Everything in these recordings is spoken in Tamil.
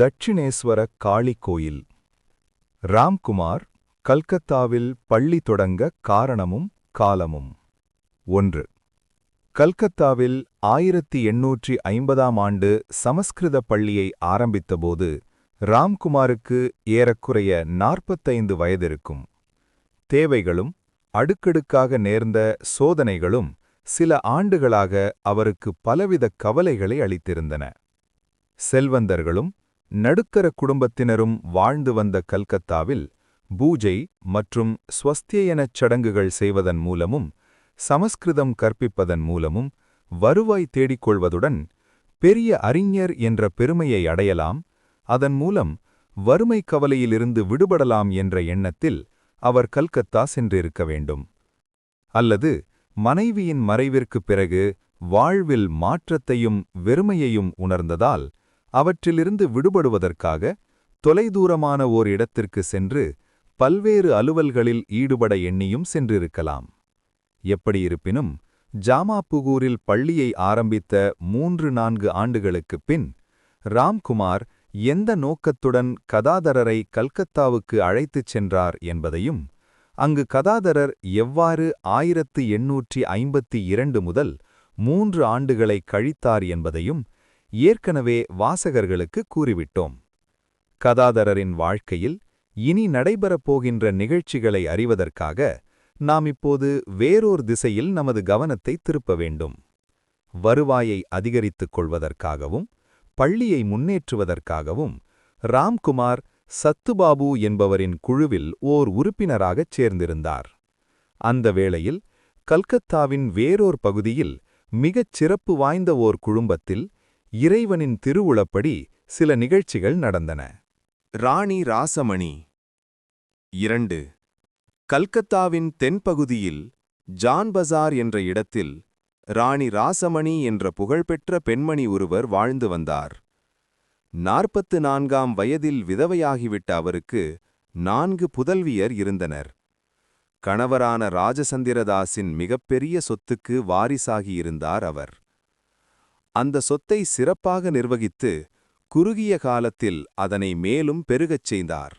தட்சிணேஸ்வர காளி கோயில். ராம்குமார் கல்கத்தாவில் பள்ளி தொடங்க காரணமும் காலமும். ஒன்று. கல்கத்தாவில் ஆயிரத்தி எண்ணூற்றி ஐம்பதாம் ஆண்டு சமஸ்கிருத பள்ளியை ஆரம்பித்தபோது ராம்குமாருக்கு ஏறக்குறைய நாற்பத்தைந்து வயதிருக்கும். தேவைகளும் அடுக்கடுக்காக நேர்ந்த சோதனைகளும் சில ஆண்டுகளாக அவருக்கு பலவித கவலைகளை அளித்திருந்தன. செல்வந்தர்களும் நடுக்கர குடும்பத்தினரும் வாழ்ந்து வந்த கல்கத்தாவில் பூஜை மற்றும் ஸ்வஸ்தியனச் சடங்குகள் செய்வதன் மூலமும் சமஸ்கிருதம் கற்பிப்பதன் மூலமும் வருவாய் தேடிக்கொள்வதுடன் பெரிய அறிஞர் என்ற பெருமையை அடையலாம் அதன் மூலம் வறுமை கவலையிலிருந்து விடுபடலாம் என்ற எண்ணத்தில் அவர் கல்கத்தா சென்றிருக்க வேண்டும். அல்லது மனைவியின் மறைவிற்குப் பிறகு வாழ்வில் மாற்றத்தையும் வெறுமையையும் உணர்ந்ததால் அவற்றிலிருந்து விடுபடுவதற்காக தொலைதூரமான ஓர் இடத்திற்கு சென்று பல்வேறு அலுவல்களில் ஈடுபட எண்ணியும் சென்றிருக்கலாம். எப்படியிருப்பினும் ஜாமாபுகூரில் பள்ளியை ஆரம்பித்த மூன்று நான்கு ஆண்டுகளுக்குப் பின் ராம்குமார் எந்த நோக்கத்துடன் கதாதரரை கல்கத்தாவுக்கு அழைத்துச் சென்றார் என்பதையும் அங்கு கதாதரர் எவ்வாறு ஆயிரத்து எண்ணூற்றி ஐம்பத்தி இரண்டு முதல் மூன்று ஆண்டுகளை கழித்தார் என்பதையும் ஏற்கனவே வாசகர்களுக்கு கூறிவிட்டோம். கதாதரரின் வாழ்க்கையில் இனி நடைபெறப்போகின்ற நிகழ்ச்சிகளை அறிவதற்காக நாம் இப்போது வேறோர் திசையில் நமது கவனத்தை திருப்ப வேண்டும். வருவாயை அதிகரித்துக் கொள்வதற்காகவும் பள்ளியை முன்னேற்றுவதற்காகவும் ராம்குமார் சத்துபாபு என்பவரின் குழுவில் ஓர் உறுப்பினராகச் சேர்ந்திருந்தார். அந்த வேளையில் கல்கத்தாவின் வேறோர் பகுதியில் மிகச் சிறப்பு வாய்ந்த ஓர் குழும்பத்தில் இறைவனின் திருவுளப்படி சில நிகழ்ச்சிகள் நடந்தன. ராணி ராசமணி. இரண்டு. கல்கத்தாவின் தென்பகுதியில் ஜான் பசார் என்ற இடத்தில் ராணி ராசமணி என்ற புகழ்பெற்ற பெண்மணி ஒருவர் வாழ்ந்து வந்தார். நாற்பத்து நான்காம் வயதில் விதவையாகிவிட்ட அவருக்கு நான்கு புதல்வியர் இருந்தனர். கணவரான ராஜசந்திரதாஸின் மிகப்பெரிய சொத்துக்கு வாரிசாகியிருந்தார் அவர். அந்த சொத்தை சிறப்பாக நிர்வகித்து குறுகிய காலத்தில் அதனை மேலும் பெருகச் செய்தார்.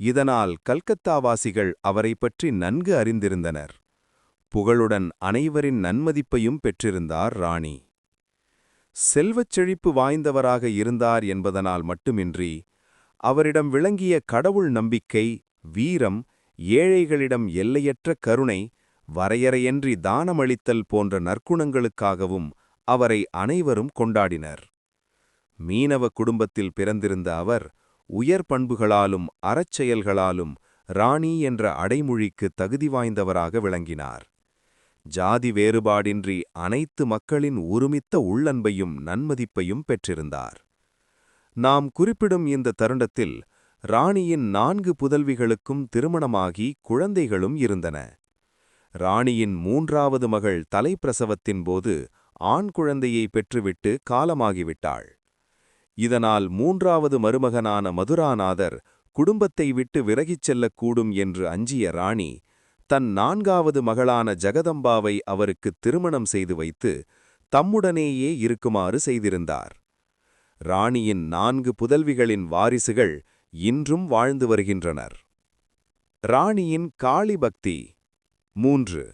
இதனால் கல்கத்தாவாசிகள் அவரை பற்றி நன்கு அறிந்திருந்தனர். புகழுடன் அனைவரின் நன்மதிப்பையும் பெற்றிருந்தார் ராணி. செல்வச் செழிப்பு வாய்ந்தவராக இருந்தார் என்பதனால் மட்டுமின்றி அவரிடம் விளங்கிய கடவுள் நம்பிக்கை வீரம் ஏழைகளிடம் எல்லையற்ற கருணை வரையறையன்றி தானமளித்தல் போன்ற நற்குணங்களுக்காகவும் அவரை அனைவரும் கொண்டாடினர். மீனவ குடும்பத்தில் பிறந்திருந்த அவர் உயர் பண்புகளாலும் அறச்செயல்களாலும் ராணி என்ற அடைமொழிக்கு தகுதி வாய்ந்தவராக விளங்கினார். ஜாதி வேறுபாடின்றி அனைத்து மக்களின் உருமித்த உள்ளன்பையும் நன்மதிப்பையும் பெற்றிருந்தார். நாம் குறிப்பிடும் இந்த தருணத்தில் ராணியின் நான்கு புதல்விகளுக்கும் திருமணமாகி குழந்தைகளும் இருந்தன. ராணியின் மூன்றாவது மகள் தலைப்பிரசவத்தின் போது ஆண் குழந்தையை பெற்றுவிட்டு காலமாகிவிட்டாள். இதனால் மூன்றாவது மருமகனான மதுராநாதர் குடும்பத்தை விட்டு விலகிச் செல்லக்கூடும் என்று அஞ்சிய ராணி தன் நான்காவது மகளான ஜகதம்பாவை அவருக்கு திருமணம் செய்து வைத்து தம்முடனேயே இருக்குமாறு செய்திருந்தார். ராணியின் நான்கு புதல்விகளின் வாரிசுகள் இன்றும் வாழ்ந்து வருகின்றனர். ராணியின் காளி பக்தி மூன்று.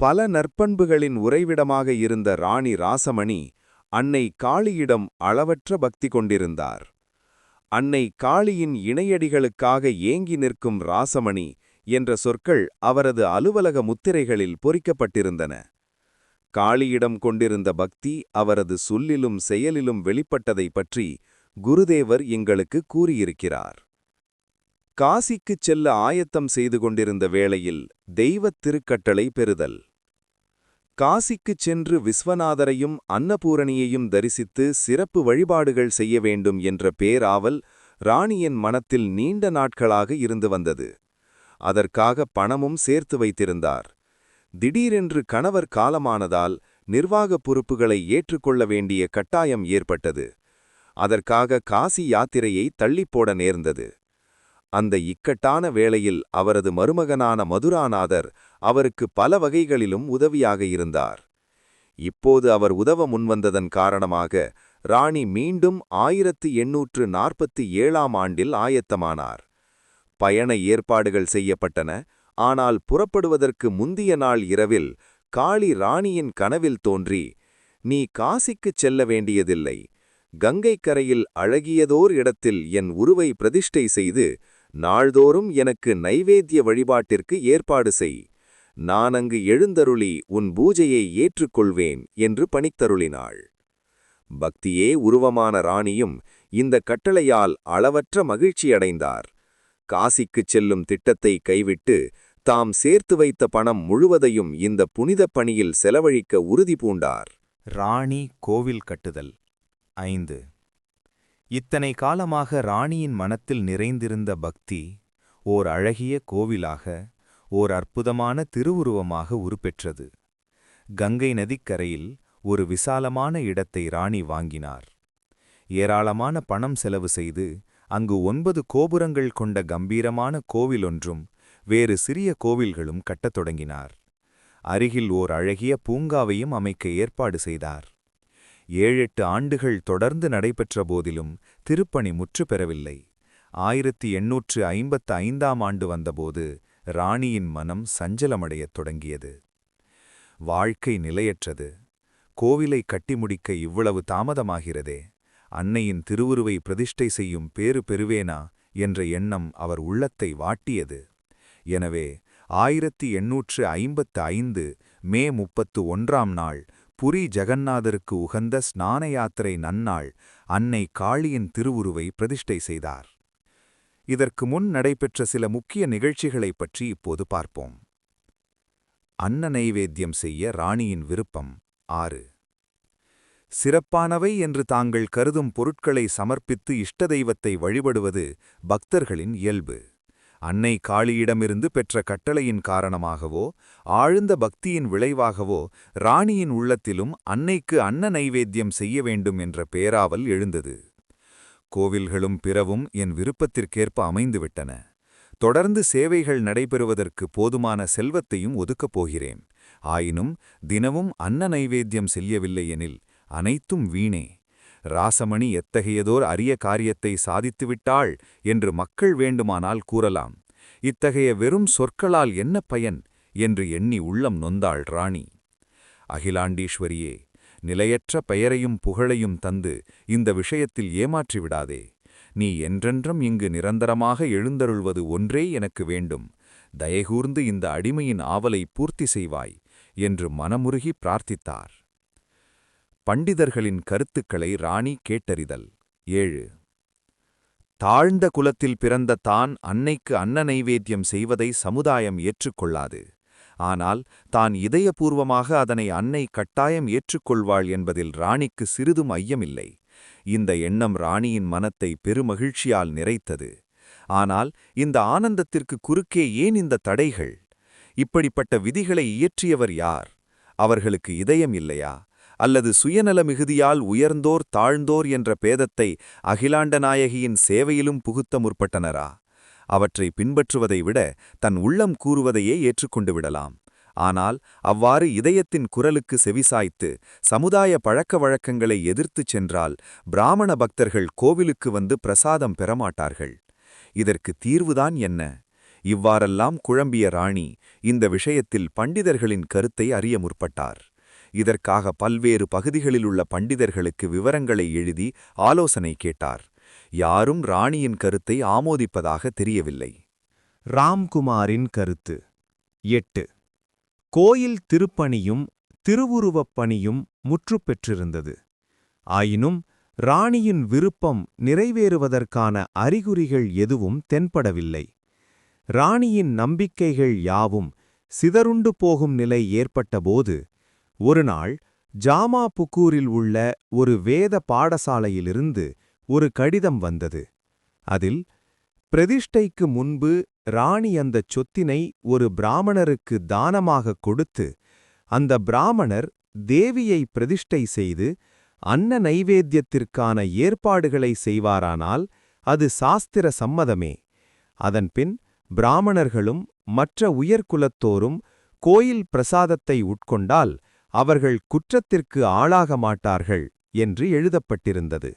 பல நற்பண்புகளின் உறைவிடமாக இருந்த ராணி ராசமணி அன்னை காளியிடம் அளவற்ற பக்தி கொண்டிருந்தார். அன்னை காளியின் இணையடிகளுக்காக ஏங்கி நிற்கும் ராசமணி என்ற சொற்கள் அவரது அலுவலக முத்திரைகளில் பொறிக்கப்பட்டிருந்தன. காளியிடம் கொண்டிருந்த பக்தி அவரது சொல்லிலும் செயலிலும் வெளிப்பட்டதை பற்றி குருதேவர் எங்களுக்கு கூறியிருக்கிறார். காசிக்குச் செல்ல ஆயத்தம் செய்து கொண்டிருந்த வேளையில் தெய்வத் திருக்கட்டளை பெறுதல். காசிக்குச் சென்று விஸ்வநாதரையும் அன்னபூரணியையும் தரிசித்து சிறப்பு வழிபாடுகள் செய்ய வேண்டும் என்ற பேராவல் ராணியின் மனத்தில் நீண்ட நாட்களாக இருந்து வந்தது. அதற்காக பணமும் சேர்த்து வைத்திருந்தார். திடீரென்று கணவர் காலமானதால் நிர்வாகப் பொறுப்புகளை ஏற்றுக்கொள்ள வேண்டிய கட்டாயம் ஏற்பட்டது. அதற்காக காசி யாத்திரையை தள்ளிப்போட நேர்ந்தது. அந்த இக்கட்டான வேளையில் அவரது மருமகனான மதுராநாதர் அவருக்கு பல வகைகளிலும் உதவியாக இருந்தார். இப்போது அவர் உதவ முன்வந்ததன் காரணமாக ராணி மீண்டும் ஆயிரத்து எண்ணூற்று நாற்பத்தி ஏழாம் ஆண்டில் ஆயத்தமானார். பயண ஏற்பாடுகள் செய்யப்பட்டன. ஆனால் புறப்படுவதற்கு முந்திய நாள் இரவில் காளி ராணியின் கனவில் தோன்றி நீ காசிக்குச் செல்ல வேண்டியதில்லை. கங்கைக்கரையில் அழகியதோர் இடத்தில் என் உருவை பிரதிஷ்டை செய்து நாள்தோறும் எனக்கு நைவேத்திய வழிபாட்டிற்கு ஏற்பாடு செய். நான் அங்கு எழுந்தருளி உன் பூஜையை ஏற்றுக்கொள்வேன் என்று பணித்தருளினாள். பக்தியே உருவமான ராணியும் இந்த கட்டளையால் அளவற்ற மகிழ்ச்சியடைந்தார் காசிக்குச் செல்லும் திட்டத்தை கைவிட்டு தாம் சேர்த்து வைத்த பணம் முழுவதையும் இந்த புனிதப் பணியில் செலவழிக்க உறுதி பூண்டார். ராணி கோவில் கட்டுதல் ஐந்து. இத்தனை காலமாக ராணியின் மனத்தில் நிறைந்திருந்த பக்தி ஓர் அழகிய கோவிலாக ஓர் அற்புதமான திருவுருவமாக உருப்பெற்றது. கங்கை நதிக்கரையில் ஒரு விசாலமான இடத்தை ராணி வாங்கினார். ஏராளமான பணம் செலவு செய்து அங்கு ஒன்பது கோபுரங்கள் கொண்ட கம்பீரமான கோவிலொன்றும் வேறு சிறிய கோவில்களும் கட்டத் தொடங்கினார். அருகில் ஓர் அழகிய பூங்காவையும் அமைக்க ஏற்பாடு செய்தார். ஏழெட்டு ஆண்டுகள் தொடர்ந்து நடைபெற்ற போதிலும் திருப்பணி முற்று பெறவில்லை. ஆயிரத்தி எண்ணூற்று ஐம்பத்து ஐந்தாம் ஆண்டு வந்தபோது ராணியின் மனம் சஞ்சலமடையத் தொடங்கியது. வாழ்க்கை நிலையற்றது. கோவிலை கட்டி முடிக்க இவ்வளவு தாமதமாகிறதே. அன்னையின் திருவுருவை பிரதிஷ்டை செய்யும் பேறு பெறுவேனா என்ற எண்ணம் அவர் உள்ளத்தை வாட்டியது. எனவே ஆயிரத்தி எண்ணூற்று ஐம்பத்து ஐந்து மே முப்பத்து ஒன்றாம் நாள் புரி ஜெகநாதருக்கு உகந்த ஸ்நான யாத்திரை நன்னாள் அன்னை காளியின் திருவுருவை பிரதிஷ்டை செய்தார். இதற்கு முன் நடைபெற்ற சில முக்கிய நிகழ்ச்சிகளைப் பற்றி இப்போது பார்ப்போம். அன்ன நைவேத்தியம் செய்ய ராணியின் விருப்பம் ஆறு. சிறப்பானவை என்று தாங்கள் கருதும் பொருட்களை சமர்ப்பித்து இஷ்ட தெய்வத்தை வழிபடுவது பக்தர்களின் இயல்பு. அன்னை காளியிடமிருந்து பெற்ற கட்டளையின் காரணமாகவோ ஆழ்ந்த பக்தியின் விளைவாகவோ ராணியின் உள்ளத்திலும் அன்னைக்கு அன்ன நைவேத்தியம் செய்ய வேண்டும் என்ற பேராவல் எழுந்தது. கோவில்களும் பிறவும் என் விருப்பத்திற்கேற்ப அமைந்துவிட்டன. தொடர்ந்து சேவைகள் நடைபெறுவதற்கு போதுமான செல்வத்தையும் ஒதுக்கப் போகிறேன். ஆயினும் தினமும் அன்ன நைவேத்தியம் செய்யவில்லை எனில் அனைத்தும் வீணே. ராசமணி எத்தகையதோர் அரிய காரியத்தை சாதித்துவிட்டாள் என்று மக்கள் வேண்டுமானால் கூறலாம். இத்தகைய வெறும் சொற்களால் என்ன பயன்? என்று எண்ணி உள்ளம் நொந்தாள் ராணி. அகிலாண்டீஸ்வரியே நிலையற்ற பெயரையும் புகழையும் தந்து இந்த விஷயத்தில் ஏமாற்றிவிடாதே நீ என்றென்றும் இங்கு நிரந்தரமாக எழுந்தருள்வது ஒன்றே எனக்கு வேண்டும். தயகூர்ந்து இந்த அடிமையின் ஆவலை பூர்த்தி செய்வாய் என்று மனமுருகி பிரார்த்தித்தார். பண்டிதர்களின் கருத்துக்களை ராணி கேட்டறிதல். ஏழு. தாழ்ந்த குலத்தில் பிறந்த தான் அன்னைக்கு அன்ன நைவேத்தியம் செய்வதை சமுதாயம் ஏற்றுக்கொள்ளாது. ஆனால் தான் இதயபூர்வமாக அதனை அன்னை கட்டாயம் ஏற்றுக்கொள்வாள் என்பதில் ராணிக்கு சிறிதும் ஐயமில்லை. இந்த எண்ணம் ராணியின் மனத்தை பெருமகிழ்ச்சியால் நிறைத்தது. ஆனால் இந்த ஆனந்தத்திற்கு குறுக்கே ஏன் இந்த தடைகள்? இப்படிப்பட்ட விதிகளை இயற்றியவர் யார்? அவர்களுக்கு இதயம் இல்லையா? அல்லது சுயநல மிகுதியால் உயர்ந்தோர் தாழ்ந்தோர் என்ற பேதத்தை அகிலாண்ட நாயகியின் சேவையிலும் புகுத்த முற்பட்டனரா? அவற்றை பின்பற்றுவதை விட தன் உள்ளம் கூறுவதையே ஏற்றுக்கொண்டு விடலாம். ஆனால் அவ்வாறு இதயத்தின் குரலுக்கு செவிசாய்த்து சமுதாய பழக்க வழக்கங்களை எதிர்த்துச் சென்றால் பிராமண பக்தர்கள் கோவிலுக்கு வந்து பிரசாதம் பெறமாட்டார்கள். இதற்கு தீர்வுதான் என்ன? இவ்வாறெல்லாம் குழம்பிய ராணி இந்த விஷயத்தில் பண்டிதர்களின் கருத்தை அறிய முற்பட்டார். இதற்காக பல்வேறு பகுதிகளிலுள்ள பண்டிதர்களுக்கு விவரங்களை எழுதி ஆலோசனை கேட்டார். யாரும் ராணியின் கருத்தை ஆமோதிப்பதாக தெரியவில்லை. ராம்குமாரின் கருத்து. எட்டு. கோயில் திருப்பணியும் திருவுருவப் பணியும் முற்றுப்பெற்றிருந்தது ஆயினும் ராணியின் விருப்பம் நிறைவேறுவதற்கான அறிகுறிகள் எதுவும் தென்படவில்லை. ராணியின் நம்பிக்கைகள் யாவும் சிதறுண்டு போகும் நிலை ஏற்பட்டபோது ஒருநாள் ஜாமா புக்கூரில் உள்ள ஒரு வேத பாடசாலையிலிருந்து ஒரு கடிதம் வந்தது. அதில் பிரதிஷ்டைக்கு முன்பு ராணி அந்தச் சொத்தினை ஒரு பிராமணருக்கு தானமாகக் கொடுத்து அந்த பிராமணர் தேவியை பிரதிஷ்டை செய்து அன்ன நைவேத்தியத்திற்கான ஏற்பாடுகளை செய்வாரானால் அது சாஸ்திர சம்மதமே. அதன்பின் பிராமணர்களும் மற்ற உயர்குலத்தோரும் கோயில் பிரசாதத்தை உட்கொண்டால் அவர்கள் குற்றத்திற்கு ஆளாக மாட்டார்கள் என்று எழுதப்பட்டிருந்தது.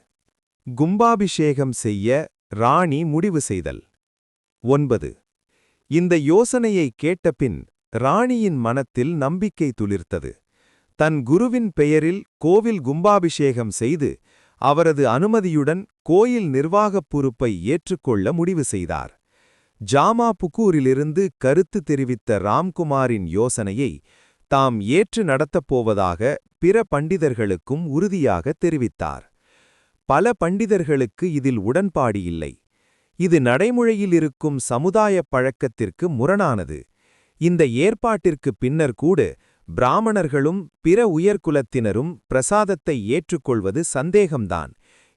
கும்பாபிஷேகம் செய்ய ராணி முடிவு செய்தல். ஒன்பது. இந்த யோசனையை கேட்டபின் ராணியின் மனத்தில் நம்பிக்கை துளிர்த்தது. தன் குருவின் பெயரில் கோவில் கும்பாபிஷேகம் செய்து அவரது அனுமதியுடன் கோயில் நிர்வாகப் பொறுப்பை ஏற்றுக்கொள்ள முடிவு செய்தார். ஜாமா புக்கூரிலிருந்து கருத்து தெரிவித்த ராம்குமாரின் யோசனையை தாம் ஏற்று நடத்தப் போவதாக பிற பண்டிதர்களுக்கும் உறுதியாக தெரிவித்தார். பல பண்டிதர்களுக்கு இதில் உடன்பாடு இல்லை. இது நடைமுறையில் இருக்கும் சமுதாயப் பழக்கத்திற்கு முரணானது. இந்த ஏற்பாட்டிற்கு பின்னர் கூட பிராமணர்களும் பிற உயர்குலத்தினரும் பிரசாதத்தை ஏற்றுக்கொள்வது சந்தேகம்தான்.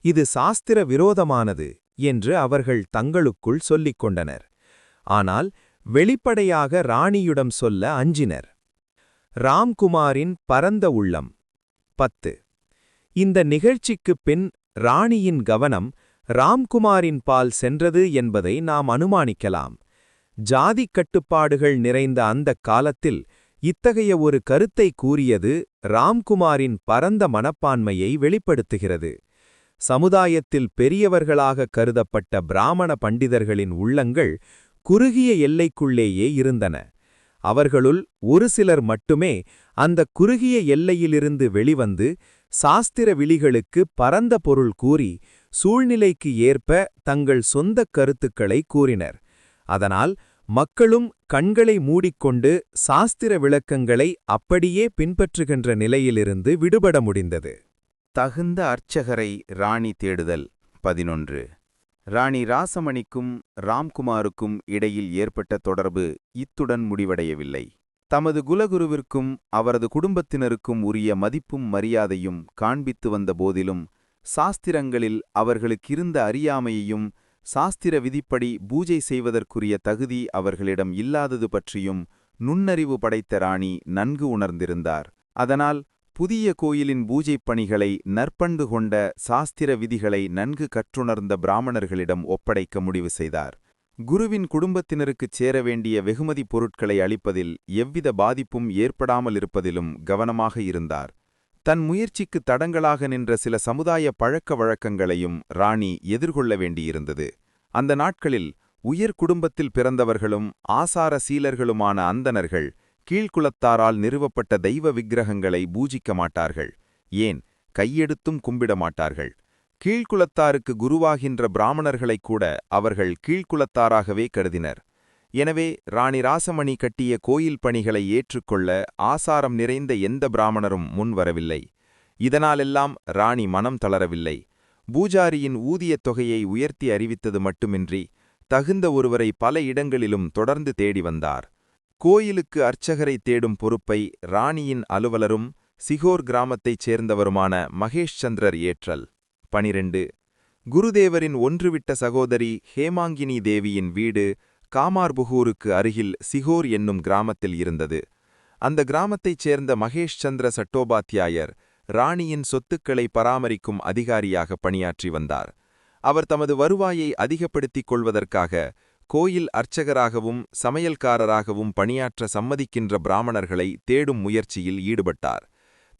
இது சாஸ்திர விரோதமானது என்று அவர்கள் தங்களுக்குள் சொல்லிக் கொண்டனர். ஆனால் வெளிப்படையாக ராணியிடம் சொல்ல அஞ்சினர். ராம்குமாரின் பரந்த உள்ளம். பத்து. இந்த நிகழ்ச்சிக்குப் பின் ராணியின் கவனம் ராம்குமாரின் பால் சென்றது என்பதை நாம் அனுமானிக்கலாம். ஜாதிக் கட்டுப்பாடுகள் நிறைந்த அந்தக் காலத்தில் இத்தகைய ஒரு கருத்தை கூறியது ராம்குமாரின் பரந்த மனப்பான்மையை வெளிப்படுத்துகிறது. சமுதாயத்தில் பெரியவர்களாக கருதப்பட்ட பிராமண பண்டிதர்களின் உள்ளங்கள் குறுகிய எல்லைக்குள்ளேயே இருந்தன. அவர்களுள் ஒரு சிலர் மட்டுமே அந்த குறுகிய எல்லையிலிருந்து வெளிவந்து சாஸ்திர விழிகளுக்கு பரந்த பொருள் கூறி சூழ்நிலைக்கு ஏற்ப தங்கள் சொந்தக் கருத்துக்களை கூறினர். அதனால் மக்களும் கண்களை மூடிக்கொண்டு சாஸ்திர விளக்கங்களை அப்படியே பின்பற்றுகின்ற நிலையிலிருந்து விடுபட முடிந்தது. தகுந்த அர்ச்சகரை ராணி தேடுதல் பதினொன்று. ராணி ராசமணிக்கும் ராம்குமாருக்கும் இடையில் ஏற்பட்ட தொடர்பு இத்துடன் முடிவடையவில்லை. தமது குலகுருவிற்கும் அவரது குடும்பத்தினருக்கும் உரிய மதிப்பும் மரியாதையும் காண்பித்து வந்த போதிலும் சாஸ்திரங்களில் அவர்களுக்கிருந்த அறியாமையையும் சாஸ்திர விதிப்படி பூஜை செய்வதற்குரிய தகுதி அவர்களிடம் இல்லாதது பற்றியும் நுண்ணறிவு படைத்த ராணி நன்கு உணர்ந்திருந்தார். அதனால் புதிய கோயிலின் பூஜைப் பணிகளை நற்பண்பு கொண்ட சாஸ்திர விதிகளை நன்கு கற்றுணர்ந்த பிராமணர்களிடம் ஒப்படைக்க முடிவு செய்தார். குருவின் குடும்பத்தினருக்குச் சேர வேண்டிய வெகுமதி பொருட்களை அளிப்பதில் எவ்வித பாதிப்பும் ஏற்படாமல் இருப்பதிலும் கவனமாக இருந்தார். தன் முயற்சிக்கு தடங்களாக நின்ற சில சமுதாய பழக்க வழக்கங்களையும் ராணி எதிர்கொள்ள வேண்டியிருந்தது. அந்த நாட்களில் உயர் குடும்பத்தில் பிறந்தவர்களும் ஆசார சீலர்களுமான அந்தணர்கள் கீழ்குலத்தாரால் நிறுவப்பட்ட தெய்வ விக்கிரகங்களை பூஜிக்க மாட்டார்கள். ஏன்? கையெடுத்தும் கும்பிட மாட்டார்கள். கீழ்குளத்தாருக்கு குருவாகின்ற பிராமணர்களை கூட அவர்கள் கீழ்குலத்தாராகவே கருதினர். எனவே ராணி ராசமணி கட்டிய கோயில் பணிகளை ஏற்றுக்கொள்ள ஆசாரம் நிறைந்த எந்த பிராமணரும் முன்வரவில்லை இதனாலெல்லாம் ராணி மனம் தளரவில்லை. பூஜாரியின் ஊதியத் தொகையை உயர்த்தி அறிவித்தது மட்டுமின்றி தகுந்த ஒருவரை பல இடங்களிலும் தொடர்ந்து தேடி வந்தார். கோயிலுக்கு அர்ச்சகரை தேடும் பொறுப்பை ராணியின் அலுவலரும் சிகோர் கிராமத்தைச் சேர்ந்தவருமான மகேஷ் சந்திரர் ஏற்றல். பனிரெண்டு. குருதேவரின் ஒன்றுவிட்ட சகோதரி ஹேமாங்கினி தேவியின் வீடு காமார்புகூருக்கு அருகில் சிகோர் என்னும் கிராமத்தில் இருந்தது. அந்த கிராமத்தைச் சேர்ந்த மகேஷ் சந்திர சட்டோபாத்தியாயர் ராணியின் சொத்துக்களை பராமரிக்கும் அதிகாரியாக பணியாற்றி வந்தார். அவர் தமது வருவாயை அதிகப்படுத்திக் கொள்வதற்காக கோயில் அர்ச்சகராகவும் சமையல்காரராகவும் பணியாற்ற சம்மதிக்கின்ற பிராமணர்களை தேடும் முயற்சியில் ஈடுபட்டார்.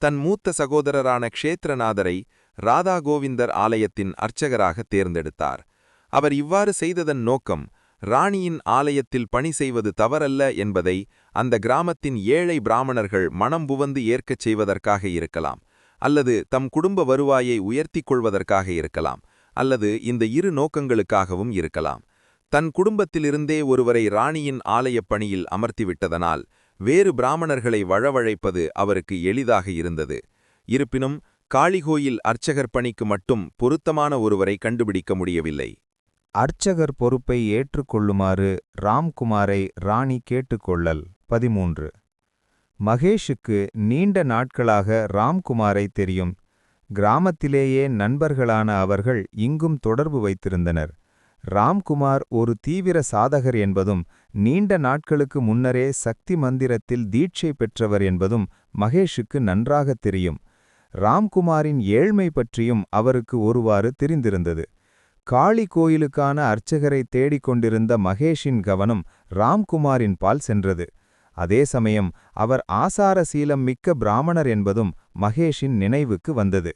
தன் மூத்த சகோதரரான க்ஷேத்திரநாதரை ராதா கோவிந்தர் ஆலயத்தின் அர்ச்சகராக தேர்ந்தெடுத்தார். அவர் இவ்வாறு செய்ததன் நோக்கம் ராணியின் ஆலயத்தில் பணி செய்வது தவறல்ல என்பதை அந்த கிராமத்தின் ஏழை பிராமணர்கள் மனம் புவந்து ஏற்கச் செய்வதற்காக இருக்கலாம் அல்லது தம் குடும்ப வருவாயை உயர்த்திக் கொள்வதற்காக இருக்கலாம் அல்லது இந்த இரு நோக்கங்களுக்காகவும் இருக்கலாம். தன் குடும்பத்திலிருந்தே ஒருவரை ராணியின் ஆலயப் பணியில் அமர்த்திவிட்டதனால் வேறு பிராமணர்களை வழவழைப்பது அவருக்கு எளிதாக இருந்தது. இருப்பினும் காளிகோயில் அர்ச்சகர் பணிக்கு மட்டும் பொருத்தமான ஒருவரை கண்டுபிடிக்க முடியவில்லை. அர்ச்சகர் பொறுப்பை ஏற்றுக்கொள்ளுமாறு ராம்குமாரை ராணி கேட்டுக்கொள்ளல். பதிமூன்று. மகேஷுக்கு நீண்ட நாட்களாக ராம்குமாரை தெரியும். கிராமத்திலேயே நண்பர்களான அவர்கள் இங்கும் தொடர்பு வைத்திருந்தனர். ராம்குமார் ஒரு தீவிர சாதகர் என்பதும் நீண்ட நாட்களுக்கு முன்னரே சக்தி மந்திரத்தில் தீட்சை பெற்றவர் என்பதும் மகேஷுக்கு நன்றாகத் தெரியும். ராம்குமாரின் ஏழ்மை பற்றியும் அவருக்கு ஒருவாறு தெரிந்திருந்தது. காளி கோயிலுக்கான அர்ச்சகரை தேடிக் கொண்டிருந்த மகேஷின் கவனம் ராம்குமாரின் பால் சென்றது. அதே சமயம் அவர் ஆசார சீலம் மிக்க பிராமணர் என்பதும் மகேஷின் நினைவுக்கு வந்தது.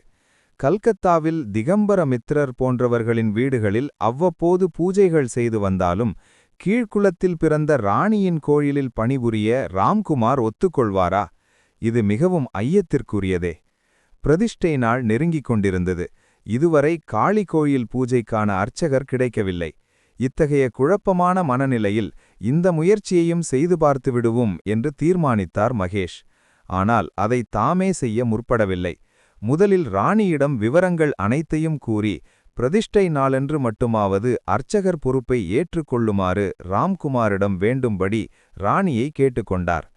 கல்கத்தாவில் திகம்பரமித்ரர் போன்றவர்களின் வீடுகளில் அவ்வப்போது பூஜைகள் செய்து வந்தாலும் கீழ்க்குளத்தில் பிறந்த ராணியின் கோயிலில் பணிபுரிய ராம்குமார் ஒத்துக்கொள்வாரா? இது மிகவும் ஐயத்திற்குரியதே. பிரதிஷ்டை நாள் நெருங்கிக் கொண்டிருந்தது. இதுவரை காளி கோயில் பூஜைக்கான அர்ச்சகர் கிடைக்கவில்லை. இத்தகைய குழப்பமான மனநிலையில் இந்த முயற்சியையும் செய்து பார்த்து விடுவோம் என்று தீர்மானித்தார் மகேஷ். ஆனால் அதை தாமே செய்ய முற்படவில்லை. முதலில் ராணியிடம் விவரங்கள் அனைத்தையும் கூறி பிரதிஷ்டை நாளன்று மட்டுமாவது அர்ச்சகர் பொறுப்பை ஏற்றுக்கொள்ளுமாறு ராம்குமாரிடம் வேண்டும்படி ராணியை கேட்டுக்கொண்டார்.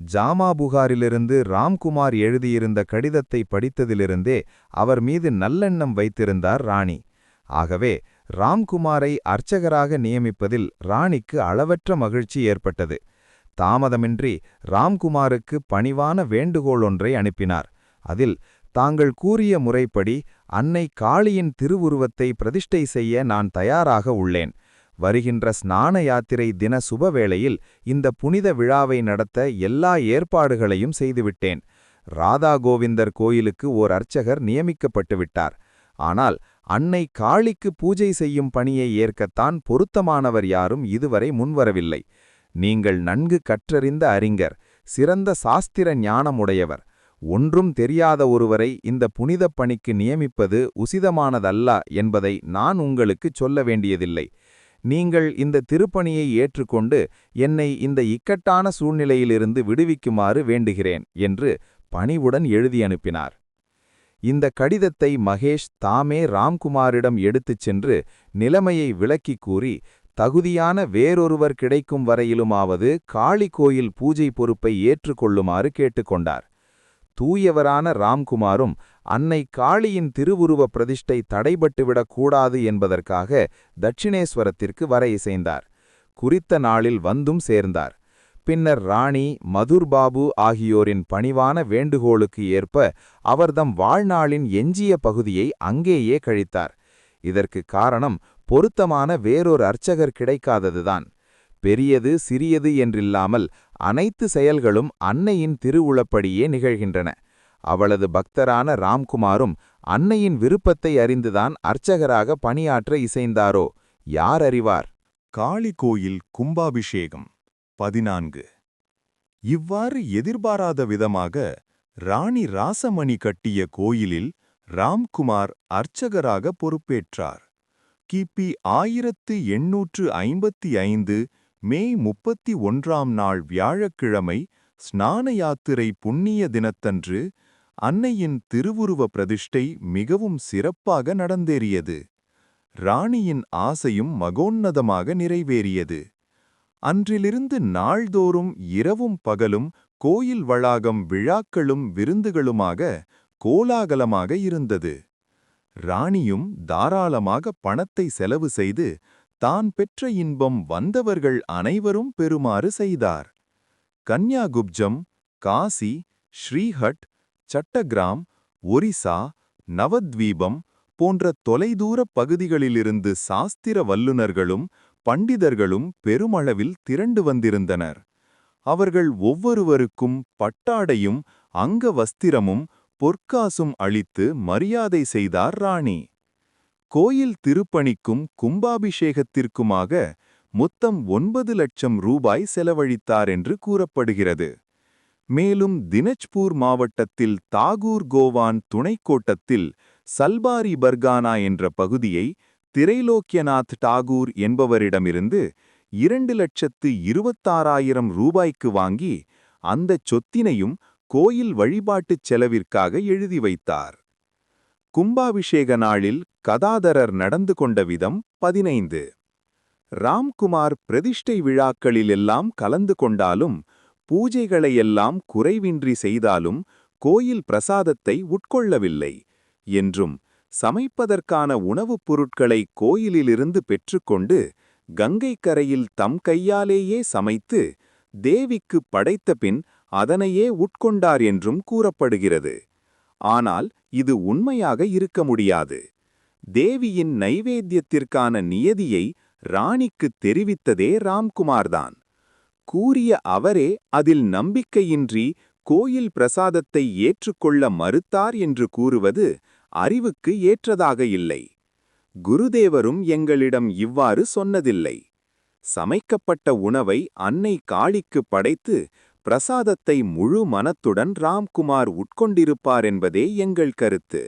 ஜாமா புகாரிலிருந்து ராம்குமார் எழுதியிருந்த கடிதத்தை படித்ததிலிருந்தே அவர் மீது நல்லெண்ணம் வைத்திருந்தார் ராணி. ஆகவே ராம்குமாரை அர்ச்சகராக நியமிப்பதில் ராணிக்கு அளவற்ற மகிழ்ச்சி ஏற்பட்டது. தாமதமின்றி ராம்குமாருக்கு பணிவான வேண்டுகோள் ஒன்றை அனுப்பினார். அதில் தாங்கள் கூறிய முறைப்படி அன்னை காளியின் திருவுருவத்தை பிரதிஷ்டை செய்ய நான் தயாராக உள்ளேன். வருகின்ற ஸ்நான யாத்திரை தின சுபவேளையில் இந்த புனித விழாவை நடத்த எல்லா ஏற்பாடுகளையும் செய்துவிட்டேன். ராதா கோவிந்தர் கோயிலுக்கு ஓர் அர்ச்சகர் நியமிக்கப்பட்டு விட்டார். ஆனால் அன்னை காளிக்கு பூஜை செய்யும் பணியை ஏற்கத்தான் பொருத்தமானவர் யாரும் இதுவரை முன்வரவில்லை. நீங்கள் நன்கு கற்றறிந்த அறிஞர் சிறந்த சாஸ்திர ஞானமுடையவர் ஒன்றும் தெரியாத ஒருவரை இந்த புனிதப் பணிக்கு நியமிப்பது உசிதமானதல்ல என்பதை நான் உங்களுக்குச் சொல்ல வேண்டியதில்லை. நீங்கள் இந்த திருப்பணியை ஏற்றுக்கொண்டு என்னை இந்த இக்கட்டான சூழ்நிலையிலிருந்து விடுவிக்குமாறு வேண்டுகிறேன் என்று பணிவுடன் எழுதி அனுப்பினார். இந்த கடிதத்தை மகேஷ் தாமே ராம்குமாரிடம் எடுத்துச் சென்று நிலைமையை விளக்கிக் கூறி தகுதியான வேறொருவர் கிடைக்கும் வரையிலுமாவது காளி கோயில் பூஜை பொறுப்பை ஏற்றுக்கொள்ளுமாறு கேட்டுக்கொண்டார் தூயவரான ராம்குமாரும் அன்னை காளியின் திருவுருவ பிரதிஷ்டை தடைபட்டுவிடக் கூடாது என்பதற்காக தட்சிணேஸ்வரத்திற்கு வர இசைந்தார் குறித்த நாளில் வந்தும் சேர்ந்தார். பின்னர் ராணி மதுர்பாபு ஆகியோரின் பணிவான வேண்டுகோளுக்கு ஏற்ப அவர்தம் வாழ்நாளின் எஞ்சிய பகுதியை அங்கேயே கழித்தார். இதற்கு காரணம் பொருத்தமான வேறொரு அர்ச்சகர் கிடைக்காததுதான். பெரியது சிறியது என்றில்லாமல் அனைத்து செயல்களும் அன்னையின் திருவுளப்படியே நிகழ்கின்றன. அவளது பக்தரான ராம்குமாரும் அன்னையின் விருப்பத்தை அறிந்துதான் அர்ச்சகராக பணியாற்ற இசைந்தாரோ? யார் அறிவார்? காளி கோயில் கும்பாபிஷேகம் பதினான்கு. இவ்வாறு எதிர்பாராத விதமாக ராணி ராசமணி கட்டிய கோயிலில் ராம்குமார் அர்ச்சகராக பொறுப்பேற்றார். கிபி ஆயிரத்து எண்ணூற்று ஐம்பத்தி ஐந்து மே முப்பத்தி ஒன்றாம் நாள் வியாழக்கிழமை ஸ்நான யாத்திரை புண்ணிய தினத்தன்று அன்னையின் திருவுருவ பிரதிஷ்டை மிகவும் சிறப்பாக நடந்தேறியது. ராணியின் ஆசையும் மகோன்னதமாக நிறைவேறியது. அன்றிலிருந்து நாள்தோறும் இரவும் பகலும் கோயில் வளாகம் விழாக்களும் விருந்துகளுமாக கோலாகலமாக இருந்தது. ராணியும் தாராளமாக பணத்தை செலவு செய்து தான் பெற்ற இன்பம் வந்தவர்கள் அனைவரும் பெறுமாறு செய்தார். கன்யாகுப்ஜம் காசி ஸ்ரீஹட் சட்டகிராம் ஒரிசா நவத்வீபம் போன்ற தொலைதூரப் பகுதிகளிலிருந்து சாஸ்திர வல்லுநர்களும் பண்டிதர்களும் பெருமளவில் திரண்டு வந்திருந்தனர். அவர்கள் ஒவ்வொருவருக்கும் பட்டாடையும் அங்க வஸ்திரமும் பொற்காசும் அளித்து மரியாதை செய்தார் ராணி. கோயில் திருப்பணிக்கும் கும்பாபிஷேகத்திற்குமாக மொத்தம் ஒன்பது லட்சம் ரூபாய் செலவழித்தார் என்று கூறப்படுகிறது. மேலும் தினஜ்பூர் மாவட்டத்தில் தாகூர் கோவான் துணைக்கோட்டத்தில் சல்பாரி பர்கானா என்ற பகுதியை திரைலோக்கியநாத் டாகூர் என்பவரிடமிருந்து இரண்டு லட்சத்து இருபத்தாறாயிரம் ரூபாய்க்கு வாங்கி அந்தச் சொத்தினையும் கோயில் வழிபாட்டுச் செலவிற்காக எழுதி வைத்தார். கும்பாபிஷேக நாளில் கதாதரர் நடந்து கொண்ட விதம் பதினைந்து. ராம்குமார் பிரதிஷ்டை விழாக்களிலெல்லாம் கலந்து கொண்டாலும் பூஜைகளையெல்லாம் குறைவின்றி செய்தாலும் கோயில் பிரசாதத்தை உட்கொள்ளவில்லை என்றும் சமைப்பதற்கான உணவுப் பொருட்களை கோயிலிலிருந்து பெற்றுக்கொண்டு கங்கைக்கரையில் தம் கையாலேயே சமைத்து தேவிக்கு படைத்தபின் அதனையே உட்கொண்டார் என்றும் கூறப்படுகிறது. ஆனால் இது உண்மையாக இருக்க முடியாது. தேவியின் நைவேத்தியத்திற்கான நியதியை ராணிக்குத் தெரிவித்ததே ராம்குமார்தான். கூறிய அவரே அதில் நம்பிக்கையின்றி கோயில் பிரசாதத்தை ஏற்றுக்கொள்ள மறுத்தார் என்று கூறுவது அறிவுக்கு ஏற்றதாக இல்லை. குருதேவரும் எங்களிடம் இவ்வாறு சொன்னதில்லை. சமைக்கப்பட்ட உணவை அன்னை காளிக்கு படைத்து பிரசாதத்தை முழு மனத்துடன் ராம்குமார் உட்கொண்டிருப்பார் என்பதே எங்கள் கருத்து.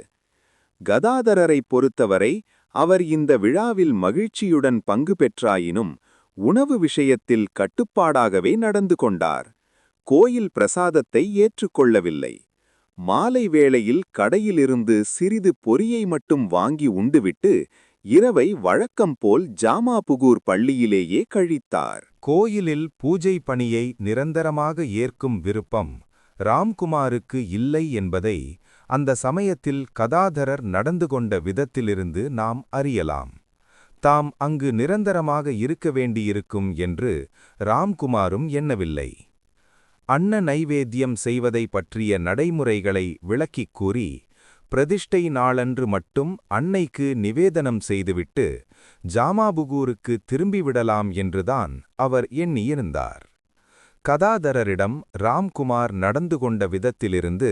கதாதரரைப் பொறுத்தவரை அவர் இந்த விழாவில் மகிழ்ச்சியுடன் பங்கு பெற்றாயினும் உணவு விஷயத்தில் கட்டுப்பாடாகவே நடந்து கொண்டார். கோயில் பிரசாதத்தை ஏற்றுக்கொள்ளவில்லை மாலை வேளையில் கடையிலிருந்து சிறிது பொரியை மட்டும் வாங்கி உண்டுவிட்டு இரவை வழக்கம் போல் ஜாமாபுகூர் பள்ளியிலேயே கழித்தார். கோயிலில் பூஜை பணியை நிரந்தரமாக ஏற்கும் விருப்பம் ராம்குமாருக்கு இல்லை என்பதை அந்த சமயத்தில் கதாதரர் நடந்து கொண்ட விதத்திலிருந்து நாம் அறியலாம். தாம் அங்கு நிரந்தரமாக இருக்க வேண்டியிருக்கும் என்று ராம்குமாரும் எண்ணவில்லை. அன்ன நைவேத்தியம் செய்வதை பற்றிய நடைமுறைகளை விளக்கிக் கூறி பிரதிஷ்டை நாளன்று மட்டும் அன்னைக்கு நிவேதனம் செய்துவிட்டு ஜாமாபுகூருக்கு திரும்பிவிடலாம் என்றுதான் அவர் எண்ணியிருந்தார். கதாதரரிடம் ராம்குமார் நடந்து கொண்ட விதத்திலிருந்து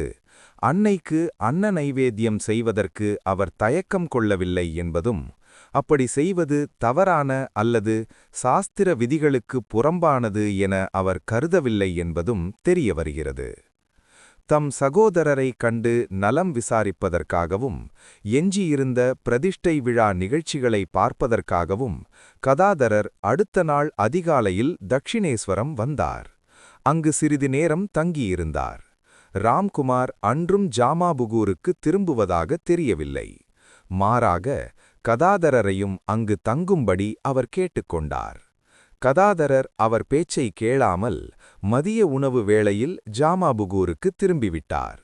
அன்னைக்கு அன்ன நைவேத்தியம் செய்வதற்கு அவர் தயக்கம் கொள்ளவில்லை என்பதும் அப்படி செய்வது தவறான அல்லது சாஸ்திர விதிகளுக்கு புறம்பானது என அவர் கருதவில்லை என்பதும் தெரிய வருகிறது. தம் சகோதரரை கண்டு நலம் விசாரிப்பதற்காகவும் எஞ்சியிருந்த பிரதிஷ்டை விழா நிகழ்ச்சிகளை பார்ப்பதற்காகவும் கதாதரர் அடுத்த நாள் அதிகாலையில் தட்சிணேஸ்வரம் வந்தார். அங்கு சிறிது நேரம் தங்கியிருந்தார். ராம்குமார் அன்றும் ஜாமாபுகூருக்கு திரும்புவதாக தெரியவில்லை. மாறாக கதாதரரையும் அங்கு தங்கும்படி அவர் கேட்டுக்கொண்டார் கதாதரர் அவர் பேச்சை கேளாமல் மதிய உணவு வேளையில் ஜாமாபுகூருக்கு திரும்பிவிட்டார்.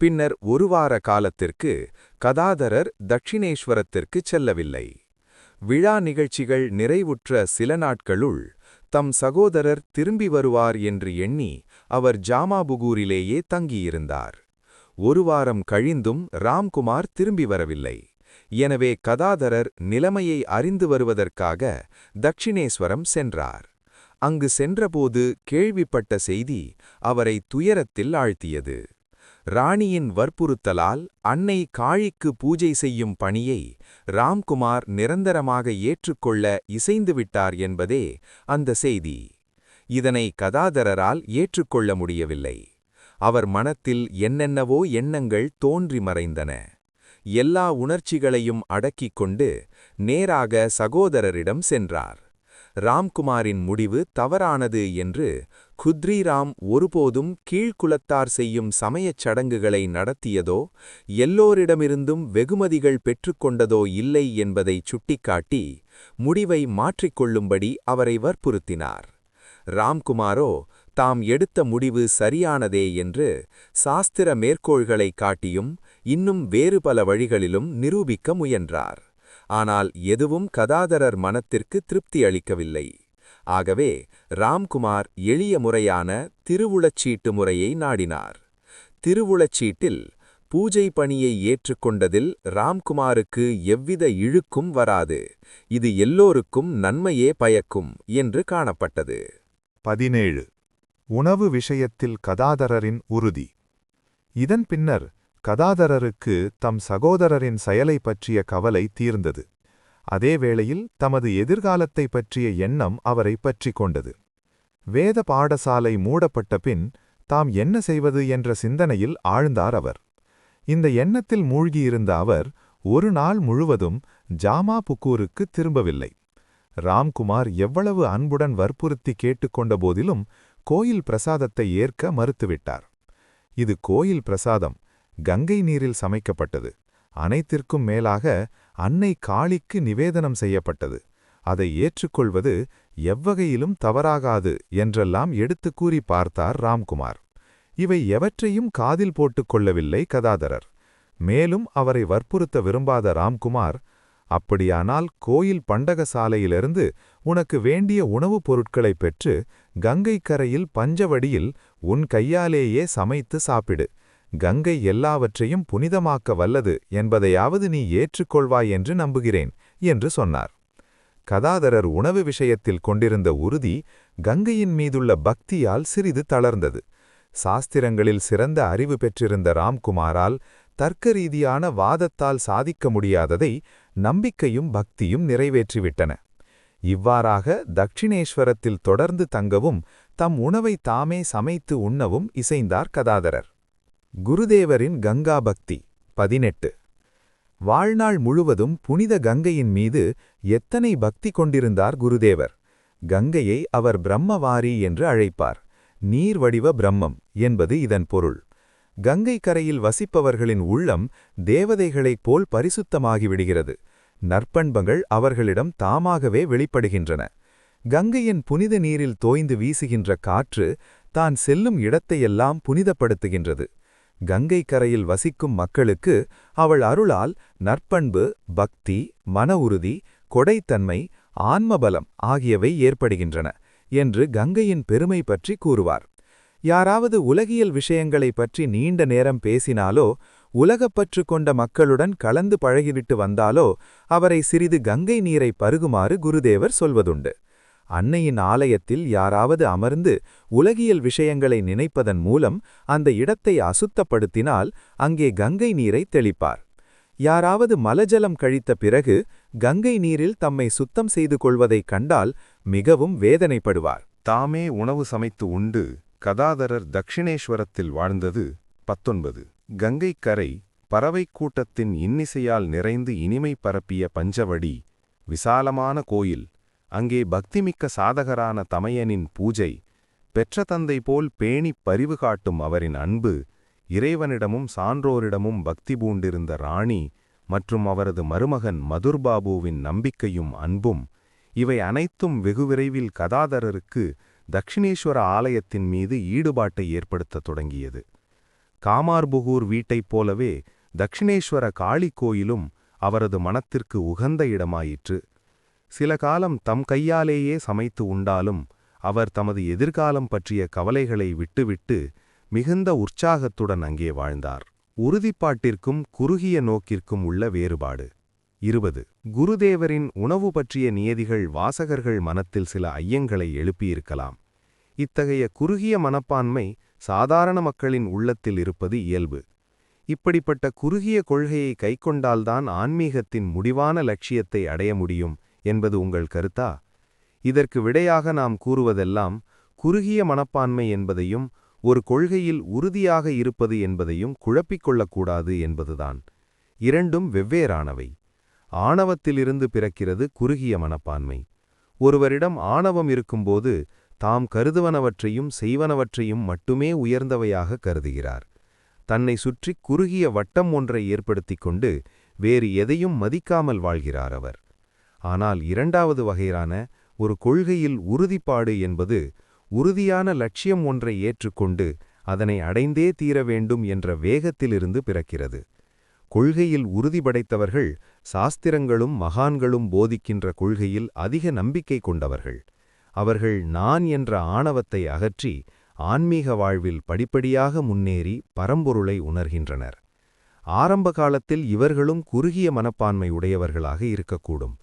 பின்னர் ஒரு வார காலத்திற்கு கதாதரர் தட்சிணேஸ்வரத்திற்குச் செல்லவில்லை. விழா நிகழ்ச்சிகள் நிறைவுற்ற சில நாட்களுள் தம் சகோதரர் திரும்பி வருவார் என்று எண்ணி அவர் ஜாமாபுகூரிலேயே தங்கியிருந்தார். ஒரு வாரம் கழிந்தும் ராம்குமார் திரும்பி வரவில்லை. எனவே கதாதரர் நிலைமையை அறிந்து வருவதற்காக தட்சிணேஸ்வரம் சென்றார். அங்கு சென்றபோது கேள்விப்பட்ட செய்தி அவரை துயரத்தில் ஆழ்த்தியது. ராணியின் வற்புறுத்தலால் அன்னை காழிக்கு பூஜை செய்யும் பணியை ராம்குமார் நிரந்தரமாக ஏற்றுக்கொள்ள இசைந்துவிட்டார் என்பதே அந்த செய்தி. இதனை கதாதரரால் ஏற்றுக்கொள்ள முடியவில்லை. அவர் மனத்தில் என்னென்னவோ எண்ணங்கள் தோன்றி மறைந்தன. எல்லா உணர்ச்சிகளையும் அடக்கிக் கொண்டு நேராக சகோதரரிடம் சென்றார். ராம்குமாரின் முடிவு தவறானது என்று குத்ரிராம் ஒருபோதும் கீழ்குலத்தார் செய்யும் சமயச் சடங்குகளை நடத்தியதோ எல்லோரிடமிருந்தும் வெகுமதிகள் பெற்றுக்கொண்டதோ இல்லை என்பதை சுட்டிக்காட்டி முடிவை மாற்றிக்கொள்ளும்படி அவரை வற்புறுத்தினார். ராம்குமாரோ தாம் எடுத்த முடிவு சரியானதே என்று சாஸ்திர மேற்கோள்களை காட்டியும் இன்னும் வேறு பல வழிகளிலும் நிரூபிக்க முயன்றார். ஆனால் எதுவும் கதாதரர் மனத்திற்கு திருப்தி அளிக்கவில்லை. ஆகவே ராம்குமார் எளிய முறையான திருவுளச்சீட்டு முறையை நாடினார். திருவுளச்சீட்டில் பூஜை பணியை ஏற்றுக்கொண்டதில் ராம்குமாருக்கு எவ்வித இழுக்கும் வராது. இது எல்லோருக்கும் நன்மையே பயக்கும் என்று காணப்பட்டது. பதினேழு. உணவு விஷயத்தில் கதாதரரின் உறுதி. இதன் பின்னர் கதாதரருக்கு தம் சகோதரரின் செயலை பற்றிய கவலை தீர்ந்தது. அதே வேளையில் தமது எதிர்காலத்தை பற்றிய எண்ணம் அவரை பற்றி கொண்டது. வேத பாடசாலை மூடப்பட்ட பின் தாம் என்ன செய்வது என்ற சிந்தனையில் ஆழ்ந்தார் அவர். இந்த எண்ணத்தில் மூழ்கியிருந்த அவர் ஒரு நாள் முழுவதும் ஜாமா புக்கூருக்கு திரும்பவில்லை. ராம்குமார் எவ்வளவு அன்புடன் வற்புறுத்தி கேட்டுக்கொண்ட போதிலும் கோயில் பிரசாதத்தை ஏற்க மறுத்துவிட்டார். இது கோயில் பிரசாதம் கங்கை நீரில் சமைக்கப்பட்டது. அனைத்திற்கும் மேலாக அன்னை காளிக்கு நிவேதனம் செய்யப்பட்டது. அதை ஏற்றுக்கொள்வது எவ்வகையிலும் தவறாகாது என்றெல்லாம் எடுத்துக் கூறி பார்த்தார் ராம்குமார். இவை எவற்றையும் காதில் போட்டுக் கொள்ளவில்லை கதாதரர். மேலும் அவரை வற்புறுத்த விரும்பாத ராம்குமார் அப்படியானால் கோயில் பண்டகசாலையிலிருந்து உனக்கு வேண்டிய உணவுப் பொருட்களைப் பெற்று கங்கை கரையில் பஞ்சவடியில் உன் கையாலேயே சமைத்து சாப்பிடு. கங்கை எல்லாவற்றையும் புனிதமாக்க வல்லது என்பதையாவது நீ ஏற்றுக்கொள்வாய் என்று நம்புகிறேன் என்று சொன்னார். கதாதரர் உணவு விஷயத்தில் கொண்டிருந்த உறுதி கங்கையின் மீதுள்ள பக்தியால் சிறிது தளர்ந்தது. சாஸ்திரங்களில் சிறந்த அறிவு பெற்றிருந்த ராம்குமாரால் தர்க்கரீதியான வாதத்தால் சாதிக்க முடியாததை நம்பிக்கையும் பக்தியும் நிறைவேற்றிவிட்டன. இவ்வாறாக தட்சிணேஸ்வரத்தில் தொடர்ந்து தங்கவும் தம் உணவை தாமே சமைத்து உண்ணவும் இசைந்தார் கதாதரர். குருதேவரின் கங்கா பக்தி பதினெட்டு. வாழ்நாள் முழுவதும் புனித கங்கையின் மீது எத்தனை பக்தி கொண்டிருந்தார் குருதேவர்? கங்கையை அவர் பிரம்மவாரி என்று அழைப்பார். நீர் வடிவ பிரம்மம் என்பது இதன் பொருள். கங்கை கரையில் வசிப்பவர்களின் உள்ளம் தேவதைகளைப் போல் பரிசுத்தமாகிவிடுகிறது. நற்பண்பங்கள் அவர்களிடம் தாமாகவே வெளிப்படுகின்றன. கங்கையின் புனித நீரில் தோய்ந்து வீசுகின்ற காற்று தான் செல்லும் இடத்தையெல்லாம் புனிதப்படுத்துகின்றது. கங்கை கரையில் வசிக்கும் மக்களுக்கு அவள் அருளால் நற்பண்பு பக்தி மன உறுதி கொடைத்தன்மை ஆன்மபலம் ஆகியவை ஏற்படுகின்றன என்று கங்கையின் பெருமை பற்றி கூறுவார். யாராவது உலகியல் விஷயங்களை பற்றி நீண்ட நேரம் பேசினாலோ உலகப்பற்று கொண்ட மக்களுடன் கலந்து பழகிவிட்டு வந்தாலோ அவரை சிறிது கங்கை நீரை பருகுமாறு குருதேவர் சொல்வதுண்டு. அன்னையின் ஆலயத்தில் யாராவது அமர்ந்து உலகியல் விஷயங்களை நினைப்பதன் மூலம் அந்த இடத்தை அசுத்தப்படுத்தினால் அங்கே கங்கை நீரை தெளிப்பார். யாராவது மலஜலம் கழித்த பிறகு கங்கை நீரில் தம்மை சுத்தம் செய்து கொள்வதைக் கண்டால் மிகவும் வேதனைப்படுவார். தாமே உணவு சமைத்து உண்டு கதாதரர் தக்ஷிணேஸ்வரத்தில் வாழ்ந்தது பத்தொன்பது. கங்கை கரை பறவைக் கூட்டத்தின் இன்னிசையால் நிறைந்து இனிமை பரப்பிய பஞ்சவடி விசாலமான கோயில் அங்கே பக்திமிக்க சாதகரான தமையனின் பூஜை பெற்ற தந்தை போல் பேணிப் பரிவு காட்டும் அவரின் அன்பு இறைவனிடமும் சான்றோரிடமும் பக்தி பூண்டிருந்த ராணி மற்றும் அவரது மருமகன் மதுர்பாபுவின் நம்பிக்கையும் அன்பும் இவை அனைத்தும் வெகு விரைவில் கதாதரருக்கு தக்ஷிணேஸ்வர ஆலயத்தின் மீது ஈடுபாட்டை ஏற்படுத்தத் தொடங்கியது. காமார்புகூர் வீட்டைப் போலவே தக்ஷிணேஸ்வர காளி கோயிலும் அவரது மனத்திற்கு உகந்த இடமாயிற்று. சில காலம் தம் கையாலேயே சமைத்து உண்டாலும் அவர் தமது எதிர்காலம் பற்றிய கவலைகளை விட்டுவிட்டு மிகுந்த உற்சாகத்துடன் அங்கே வாழ்ந்தார். உறுதிப்பாட்டிற்கும் குறுகிய நோக்கிற்கும் உள்ள வேறுபாடு. இருபது. குருதேவரின் உணவு பற்றிய நியதிகள் வாசகர்கள் மனத்தில் சில ஐயங்களை எழுப்பியிருக்கலாம். இத்தகைய குறுகிய மனப்பான்மை சாதாரண மக்களின் உள்ளத்தில் இருப்பது இயல்பு. இப்படிப்பட்ட குறுகிய கொள்கையை கைக்கொண்டால்தான் ஆன்மீகத்தின் முடிவான லட்சியத்தை அடைய முடியும் என்பது உங்கள் கருத்தா? இதற்கு விடையாக நாம் கூறுவதெல்லாம் குறுகிய மனப்பான்மை என்பதையும் ஒரு கொள்கையில் உறுதியாக இருப்பது என்பதையும் குழப்பிக் கொள்ளக்கூடாது என்பதுதான். இரண்டும் வெவ்வேறானவை. ஆணவத்திலிருந்து பிறக்கிறது குறுகிய மனப்பான்மை. ஒருவரிடம் ஆணவம் இருக்கும்போது தாம் கருதுவனவற்றையும் செய்வனவற்றையும் மட்டுமே உயர்ந்தவையாக கருதுகிறார். தன்னை சுற்றி குறுகிய வட்டம் ஒன்றை ஏற்படுத்திக் கொண்டு வேறு எதையும் மதிக்காமல் வாழ்கிறார் அவர். ஆனால் இரண்டாவது வகையான ஒரு கொள்கையில் உறுதிப்பாடு என்பது உறுதியான லட்சியம் ஒன்றை ஏற்றுக்கொண்டு அதனை அடைந்தே தீர வேண்டும் என்ற வேகத்திலிருந்து பிறக்கிறது. கொள்கையில் உறுதிபடைத்தவர்கள் சாஸ்திரங்களும் மகான்களும் போதிக்கின்ற கொள்கையில் அதிக நம்பிக்கை கொண்டவர்கள். அவர்கள் நான் என்ற ஆணவத்தை அகற்றி ஆன்மீக வாழ்வில் படிப்படியாக முன்னேறி பரம்பொருளை உணர்கின்றனர். ஆரம்ப காலத்தில் இவர்களும் குறுகிய மனப்பான்மை உடையவர்களாக இருக்கக்கூடும்.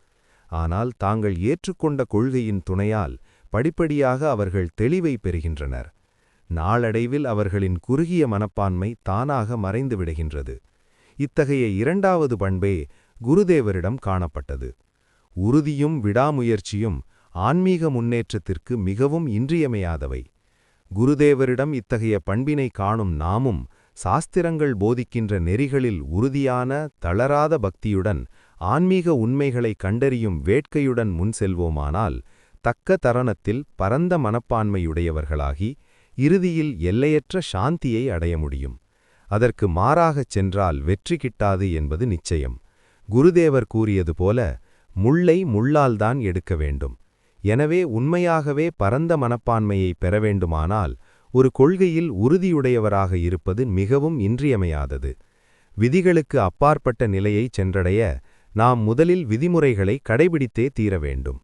ஆனால் தாங்கள் ஏற்றுக்கொண்ட கொள்கையின் துணையால் படிப்படியாக அவர்கள் தெளிவை பெறுகின்றனர். நாளடைவில் அவர்களின் குறுகிய மனப்பான்மை தானாக மறைந்து விடுகின்றது. இத்தகைய இரண்டாவது பண்பே குருதேவரிடம் காணப்பட்டது. உறுதியும் விடாமுயற்சியும் ஆன்மீக முன்னேற்றத்திற்கு மிகவும் இன்றியமையாதவை. குருதேவரிடம் இத்தகைய பண்பினை காணும் நாமும் சாஸ்திரங்கள் போதிக்கின்ற நெறிகளில் உறுதியான தளராத பக்தியுடன் ஆன்மீக உண்மைகளை கண்டறியும் வேட்கையுடன் முன் செல்வோமானால் தக்க தருணத்தில் பரந்த மனப்பான்மையுடையவர்களாகி இறுதியில் எல்லையற்ற சாந்தியை அடைய முடியும். அதற்கு மாறாகச் சென்றால் வெற்றி கிட்டாது என்பது நிச்சயம். குருதேவர் கூறியது போல முள்ளை முள்ளால்தான் எடுக்க வேண்டும். எனவே உண்மையாகவே பரந்த மனப்பான்மையை பெற வேண்டுமானால் ஒரு கொள்கையில் உறுதியுடையவராக இருப்பது மிகவும் இன்றியமையாதது. விதிகளுக்கு அப்பாற்பட்ட நிலையைச் சென்றடைய நாம் முதலில் விதிமுறைகளை கடைபிடித்தே தீர வேண்டும்